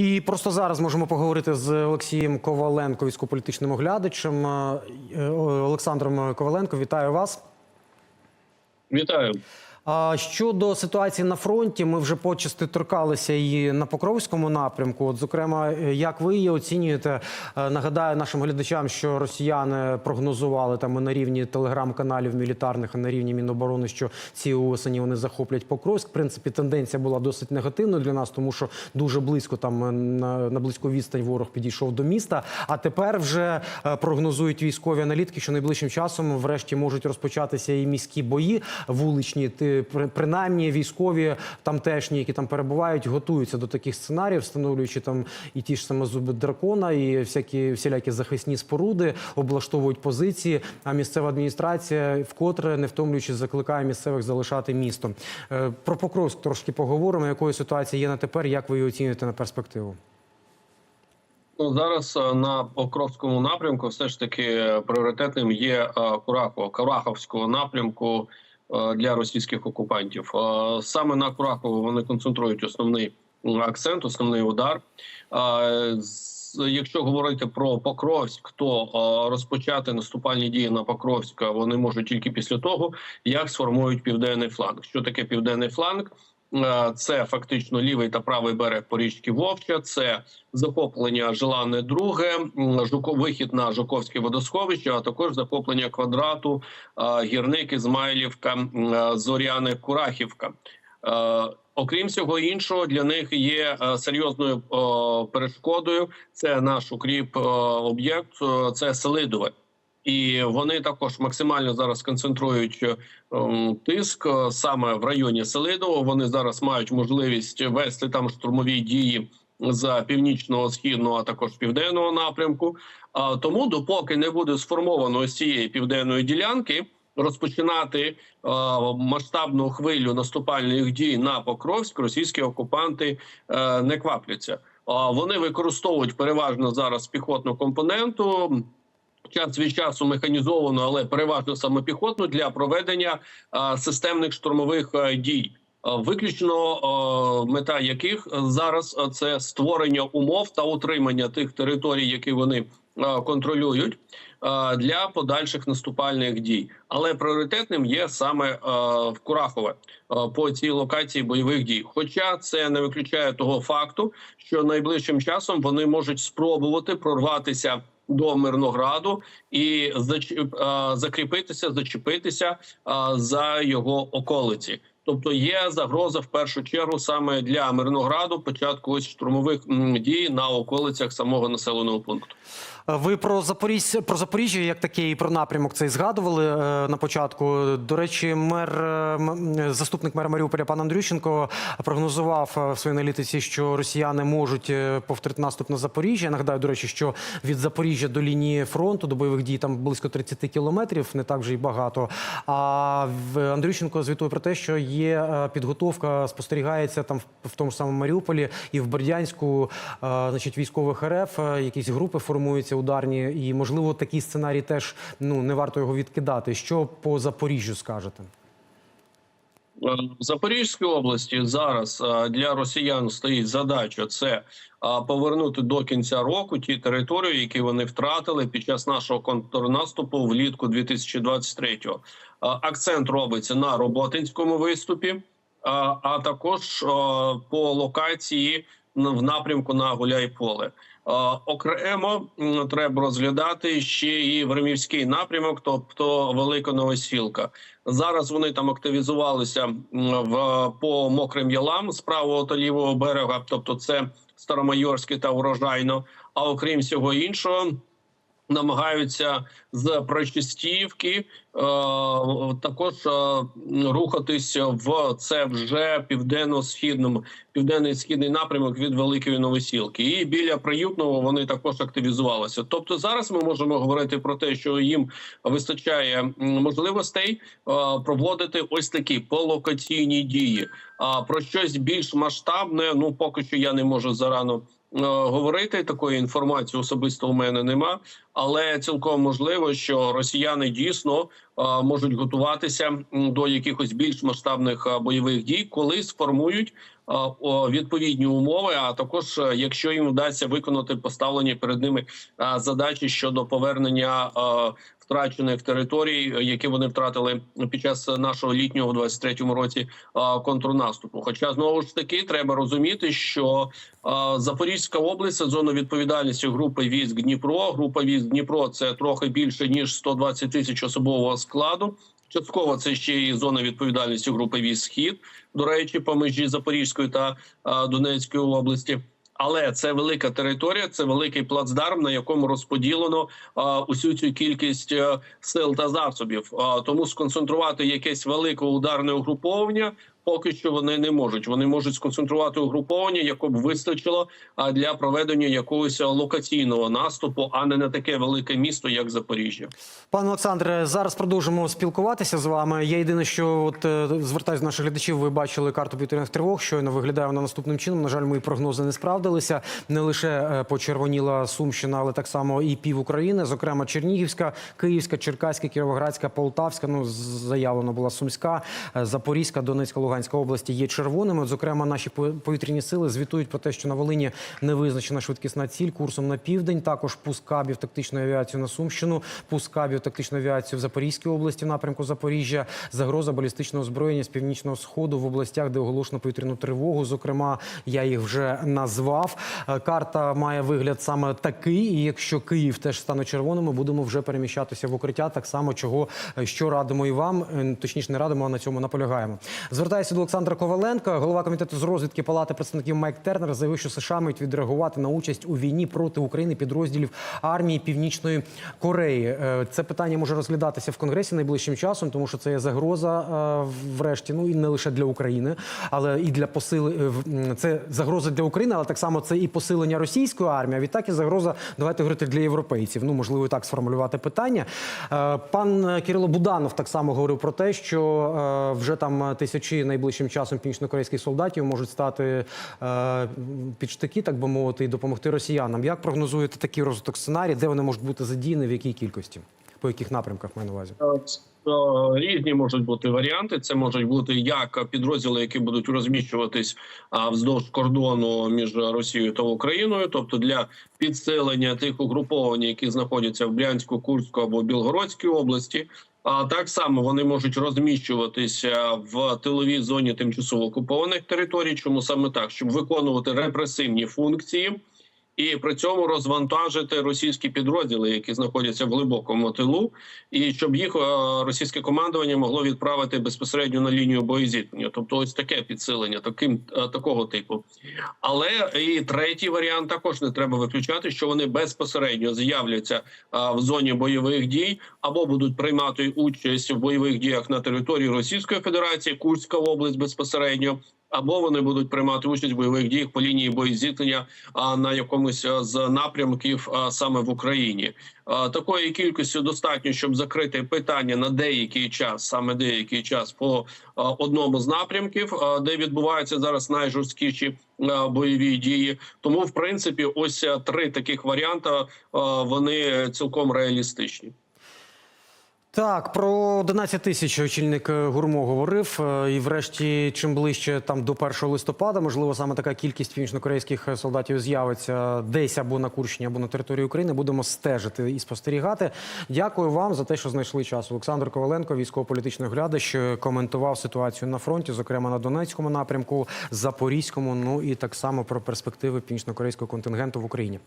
І просто зараз можемо поговорити з Олексієм Коваленко, військополітичним оглядачем. Е, е, Олександром Коваленко, вітаю вас. Вітаю. Щодо ситуації на фронті, ми вже почасти торкалися і на Покровському напрямку. От, зокрема, як ви її оцінюєте? Е, Нагадаю нашим глядачам, що росіяни прогнозували там на рівні телеграм-каналів мілітарних, і на рівні Міноборони, що ці осені вони захоплять Покровськ. В принципі, тенденція була досить негативною для нас, тому що дуже близько там е, на, на близьку відстань ворог підійшов до міста. А тепер вже е, прогнозують військові аналітики, що найближчим часом, врешті, можуть розпочатися і міські бої вуличні. Принаймні військові тамтешні, які там перебувають, готуються до таких сценаріїв, встановлюючи там і ті ж саме зуби дракона, і всякі всілякі захисні споруди, облаштовують позиції. А місцева адміністрація вкотре не втомлюючи закликає місцевих залишати місто. Е, Про Покровськ трошки поговоримо. Якою ситуація є на тепер? Як ви її оцінюєте на перспективу? Ну зараз е, на Покровському напрямку все ж таки е, пріоритетним є Курахово, Кураховського напрямку для російських окупантів. Е, Саме на Курахово вони концентрують основний акцент, основний удар. Е, Якщо говорити про Покровськ, то е, розпочати наступальні дії на Покровськ вони можуть тільки після того, як сформують південний фланг. Що таке південний фланг? Е, Це фактично лівий та правий берег по річці Вовча. Це захоплення Желане Друге, вихід на Жуковське водосховище, а також захоплення квадрату е, Гірник Ізмайлівка, е, Зоряне Курахівка. Окрім всього іншого, для них є серйозною перешкодою. Це наш укріп об'єкт, це Селидове. І вони також максимально зараз концентрують е, ем, тиск е, саме в районі Селидово. Вони зараз мають можливість вести там штурмові дії з північного східного, а також південного напрямку. А тому, допоки не буде сформовано ось цієї південної ділянки, розпочинати е, масштабну хвилю наступальних дій на Покровськ, російські окупанти е, не квапляться. А вони використовують переважно зараз піхотну компоненту час від часу механізовану, але переважно саме піхотну для проведення а, системних штурмових а, дій. Виключно мета яких зараз це створення умов та утримання тих територій, які вони контролюють для подальших наступальних дій. Але пріоритетним є саме в Курахове по цій локації бойових дій. Хоча це не виключає того факту, що найближчим часом вони можуть спробувати прорватися до Мирнограду і закріпитися, зачепитися за його околиці. Тобто є загроза в першу чергу саме для Мирнограду початку ось штурмових дій на околицях самого населеного пункту. Ви про Запоріжжя, про Запоріжжя як таке і про напрямок цей згадували е, на початку. До речі, мер е, м- заступник мера Маріуполя пан Андрющенко прогнозував е, в своїй аналітиці, що росіяни можуть е, повторити наступ на Запоріжжя. Я нагадаю, до речі, що від Запоріжжя до лінії фронту до бойових дій там близько 30 кілометрів, не так вже й багато. А Андрющенко звітує про те, що є е, підготовка, спостерігається там в- в тому ж самому Маріуполі і в Бердянську, е, значить, військових РФ, е, якісь групи формуються ударні, і можливо такий сценарій теж ну не варто його відкидати. Що по Запоріжжю скажете? Е, В Запорізькій області зараз е, для росіян стоїть задача це е, повернути до кінця року ті території, які вони втратили під час нашого контрнаступу влітку 2023-го. Е, Акцент робиться на роботинському виступі, а також по локації в напрямку на Гуляйполе. Е, Окремо треба розглядати ще і Времівський напрямок, тобто Велика Новосілка. Зараз вони там активізувалися в по мокрим ялам з правого та лівого берега, тобто це Старомайорське та Урожайно. А окрім всього іншого, намагаються з Прочистівки е, також е, рухатись в це вже південно-східному, південний східний напрямок від Великої Новосілки. І біля приютного вони також активізувалися. Тобто, зараз ми можемо говорити про те, що їм вистачає можливостей е, проводити ось такі полокаційні дії. А про щось більш масштабне, ну поки що я не можу зарано е, говорити. Такої інформації особисто у мене нема, але цілком можливо, що росіяни дійсно можуть готуватися до якихось більш масштабних бойових дій, коли сформують відповідні умови. А також е, якщо їм вдасться виконати поставлені перед ними задачі щодо повернення втрачених територій, які вони втратили під час нашого літнього в 23-му році контрнаступу. Хоча знову ж таки треба розуміти, що Запорізька область зона відповідальності групи військ Дніпро. Група військ Дніпро це трохи більше ніж 120 тисяч особового складу. Частково це ще і зона відповідальності групи військ Схід, до речі, по межі Запорізької та е, Донецької області. Але це велика територія, це великий плацдарм, на якому розподілено а, усю цю кількість е, сил та засобів. А, тому сконцентрувати якесь велике ударне угруповання поки що вони не можуть. Вони можуть сконцентрувати угруповання, яке б вистачило для проведення якогось локаційного наступу, а не на таке велике місто, як Запоріжжя. Пане Олександре, зараз продовжимо спілкуватися з вами. Я єдине, що от е, звертаюся до наших глядачів. Ви бачили карту повітряних тривог. Щойно виглядає вона наступним чином. На жаль, мої прогнози не справдилися. Не лише е, почервоніла Сумщина, але так само і пів України, зокрема Чернігівська, Київська, Черкаська, Кіровоградська, Полтавська. Ну заявлено була Сумська, е, Запорізька, Донецька, Луганська області є червоними. Зокрема, наші по- повітряні сили звітують про те, що на Волині не визначена швидкісна ціль курсом на південь. Також пуск кабів тактичної авіації на Сумщину, пуск кабів тактичної авіації в Запорізькій області, в напрямку Запоріжжя, загроза балістичного озброєння з північного сходу в областях, де оголошено повітряну тривогу. Зокрема, я їх вже назвав. Е, Карта має вигляд саме такий. І якщо Київ теж стане червоним, будемо вже переміщатися в укриття. Так само, чого е, що радимо і вам, е, точніше, не радимо, а на цьому наполягаємо. Звертаюся до Олександра Коваленка, голова комітету з розвідки Палати представників Майк Тернер заявив, що США мають відреагувати на участь у війні проти України підрозділів армії Північної Кореї. Е, Це питання може розглядатися в Конгресі найближчим часом, тому що це є загроза, е, врешті, ну і не лише для України, але і для посили е, це загроза для України, але так само це і посилення російської армії. А відтак і загроза, давайте говорити для європейців. Ну можливо, так сформулювати питання. Пан Кирило Буданов так само говорив про те, що вже там тисячі найближчим часом північнокорейських солдатів можуть стати е, під штики, так би мовити, і допомогти росіянам. Як прогнозуєте такий розвиток сценарій, де вони можуть бути задіяні, в якій кількості? По яких напрямках маю на увазі? Е, Різні можуть бути варіанти. Це можуть бути як підрозділи, які будуть розміщуватись вздовж кордону між Росією та Україною, тобто для підсилення тих угруповань, які знаходяться в Брянську, Курську або Білгородській області. Так само вони можуть розміщуватися в тиловій зоні тимчасово окупованих територій. Чому саме так, щоб виконувати репресивні функції? І при цьому розвантажити російські підрозділи, які знаходяться в глибокому тилу, і щоб їх е, російське командування могло відправити безпосередньо на лінію боєзіткнення. Тобто, ось таке підсилення, таким е, такого типу. Але і третій варіант також не треба виключати, що вони безпосередньо з'являться е, в зоні бойових дій або будуть приймати участь в бойових діях на території Російської Федерації, Курська область безпосередньо. Або вони будуть приймати участь в бойових діях по лінії боєзіткнення на якомусь з напрямків саме в Україні. Такої кількості достатньо, щоб закрити питання на деякий час, саме деякий час по одному з напрямків, де відбуваються зараз найжорсткіші бойові дії. Тому, в принципі, ось три таких варіанти вони цілком реалістичні. Так, про 11 тисяч очільник е, гурмо говорив. Е, І, врешті, чим ближче там до 1 листопада, можливо, саме така кількість північнокорейських е, солдатів з'явиться десь або на Курщині, або на території України. Будемо стежити і спостерігати. Дякую вам за те, що знайшли час. Олександр Коваленко, військово-політичний глядач, коментував ситуацію на фронті, зокрема на Донецькому напрямку, Запорізькому. Ну і так само про перспективи північнокорейського контингенту в Україні.